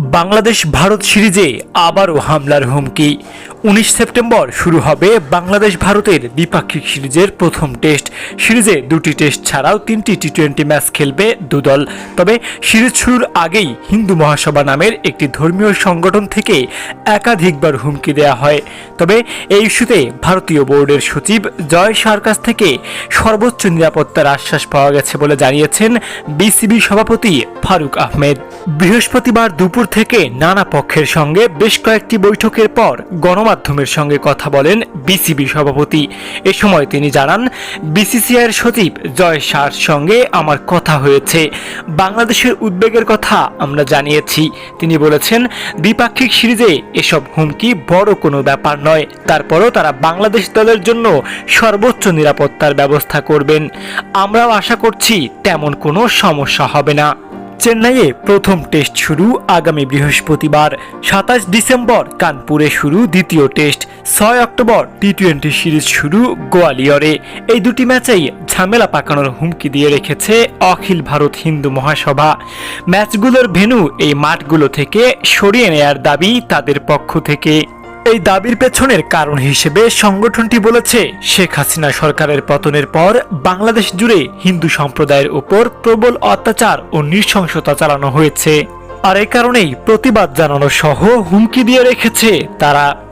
বাংলাদেশ ভারত সিরিজে আবারও হামলার হুমকি। উনিশ সেপ্টেম্বর শুরু হবে বাংলাদেশ ভারতের দ্বিপাক্ষিক সিরিজের প্রথম টেস্ট। সিরিজে দুটি টেস্ট ছাড়াও তিনটি টি টোয়েন্টি ম্যাচ খেলবে দুদল। তবে সিরিজ শুরুর আগেই হিন্দু মহাসভা নামের একটি ধর্মীয় সংগঠন থেকে একাধিকবার হুমকি দেওয়া হয়। তবে এই ইস্যুতে ভারতীয় বোর্ডের সচিব জয় শাহর কাছ থেকে সর্বোচ্চ নিরাপত্তার আশ্বাস পাওয়া গেছে বলে জানিয়েছেন বিসিবি সভাপতি ফারুক আহমেদ। বৃহস্পতিবার দুপুর থেকে নানা পক্ষের সঙ্গে বেশ কয়েকটি বৈঠকের পর গণমাধ্যমের সঙ্গে কথা বলেন বিসিবি সভাপতি। এ সময় তিনি জানান, বিসিসিআইয়ের সচিব জয় শাহর সঙ্গে আমার কথা হয়েছে। বাংলাদেশের উদ্বেগের কথা আমরা জানিয়েছি। তিনি বলেছেন, দ্বিপাক্ষিক সিরিজে এসব হুমকি বড় কোনো ব্যাপার নয়। তারপরও তারা বাংলাদেশ দলের জন্য সর্বোচ্চ নিরাপত্তার ব্যবস্থা করবেন। আমরাও আশা করছি তেমন কোনো সমস্যা হবে না। চেন্নাইয়ে প্রথম টেস্ট শুরু আগামী বৃহস্পতিবার, সাতাশ ডিসেম্বর কানপুরে শুরু দ্বিতীয় টেস্ট, ছয় অক্টোবর টি টোয়েন্টি সিরিজ শুরু গোয়ালিয়রে। এই দুটি ম্যাচেই ঝামেলা পাকানোর হুমকি দিয়ে রেখেছে অখিল ভারত হিন্দু মহাসভা। ম্যাচগুলোর ভেন্যু এই মাঠগুলো থেকে সরিয়ে নেয়ার দাবি তাদের পক্ষ থেকে। এই দাবির পেছনের কারণ হিসেবে সংগঠনটি বলেছে, শেখ হাসিনা সরকারের পতনের পর বাংলাদেশ জুড়ে হিন্দু সম্প্রদায়ের উপর প্রবল অত্যাচার ও নৃশংসতা চালানো হয়েছে। আর এ কারণেই প্রতিবাদ জানানো সহ হুমকি দিয়ে রেখেছে তারা।